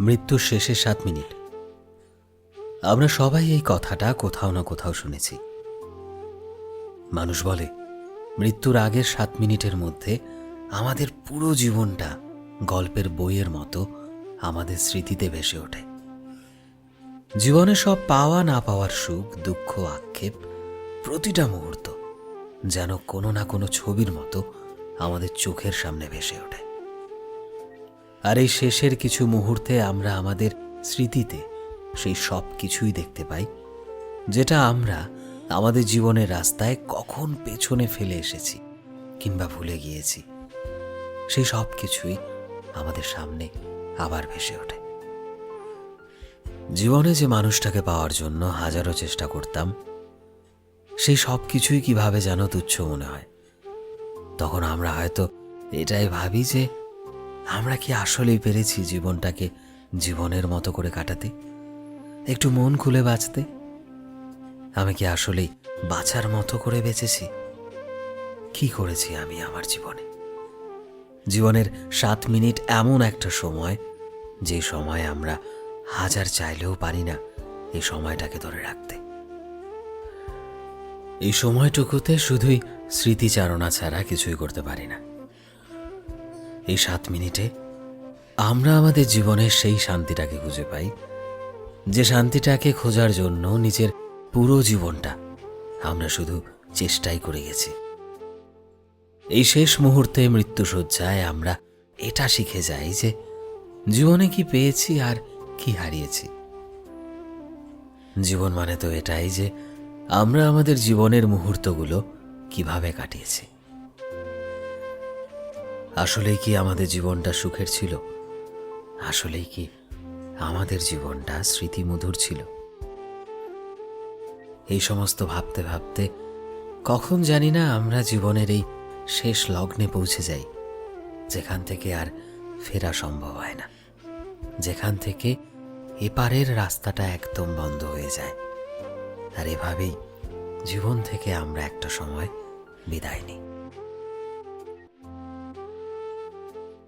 মৃত্যুর শেষে সাত মিনিট। আমরা সবাই এই কথাটা কোথাও না কোথাও শুনেছি। মানুষ বলে, মৃত্যুর আগের সাত মিনিটের মধ্যে আমাদের পুরো জীবনটা গল্পের বইয়ের মতো আমাদের স্মৃতিতে ভেসে ওঠে। জীবনে সব পাওয়া না পাওয়ার সুখ, দুঃখ, আক্ষেপ প্রতিটা মুহূর্ত যেন কোনো না কোনো ছবির মতো আমাদের চোখের সামনে ভেসে ওঠে। আর এই শেষের কিছু মুহূর্তে আমরা আমাদের স্মৃতিতে সেই সব কিছুই দেখতে পাই, যেটা আমরা আমাদের জীবনের রাস্তায় কখন পেছনে ফেলে এসেছি কিংবা ভুলে গিয়েছি। সেই সব কিছুই আমাদের সামনে আবার ভেসে ওঠে। জীবনে যে মানুষটাকে পাওয়ার জন্য হাজারো চেষ্টা করতাম, সেই সব কিছুই কীভাবে যেন তুচ্ছ মনে হয়, তখন আমরা হয়তো এটাই ভাবি যে আমরা কি আসলেই পেরেছি জীবনটাকে জীবনের মতো করে কাটাতে? একটু মন খুলে বাঁচতে? আমি কি আসলেই বাঁচার মতো করে বেঁচেছি? কি করেছি আমি আমার জীবনে? জীবনের সাত মিনিট এমন একটা সময়, যে সময় আমরা হাজার চাইলেও পারি না এই সময়টাকে ধরে রাখতে। এই সময়টুকুতে শুধুই স্মৃতিচারণা ছাড়া কিছুই করতে পারি না। এই সাত মিনিটে আমরা আমাদের জীবনের সেই শান্তিটাকে খুঁজে পাই। যে শান্তিটাকে খোঁজার জন্য নিজের পুরো জীবনটা আমরা শুধু চেষ্টাই করে গেছি। এই শেষ মুহূর্তে মৃত্যুসজ্জায় আমরা এটা শিখে যাই যে জীবনে কি পেয়েছি আর কি হারিয়েছি। জীবন মানে তো এটাই যে আমরা আমাদের জীবনের মুহূর্তগুলো কীভাবে কাটিয়েছি। আসলেই কি আমাদের জীবনটা সুখের ছিল? আসলেই কি আমাদের জীবনটা স্মৃতিমধুর ছিল? এই সমস্ত ভাবতে ভাবতে কখন জানি না আমরা জীবনের এই শেষ লগ্নে পৌঁছে যাই, যেখান থেকে আর ফেরা সম্ভব হয় না। যেখান থেকে এপারের রাস্তাটা একদম বন্ধ হয়ে যায়। আর এভাবেই জীবন থেকে আমরা একটা সময় বিদায় নিই।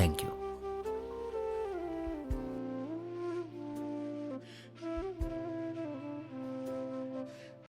Thank you.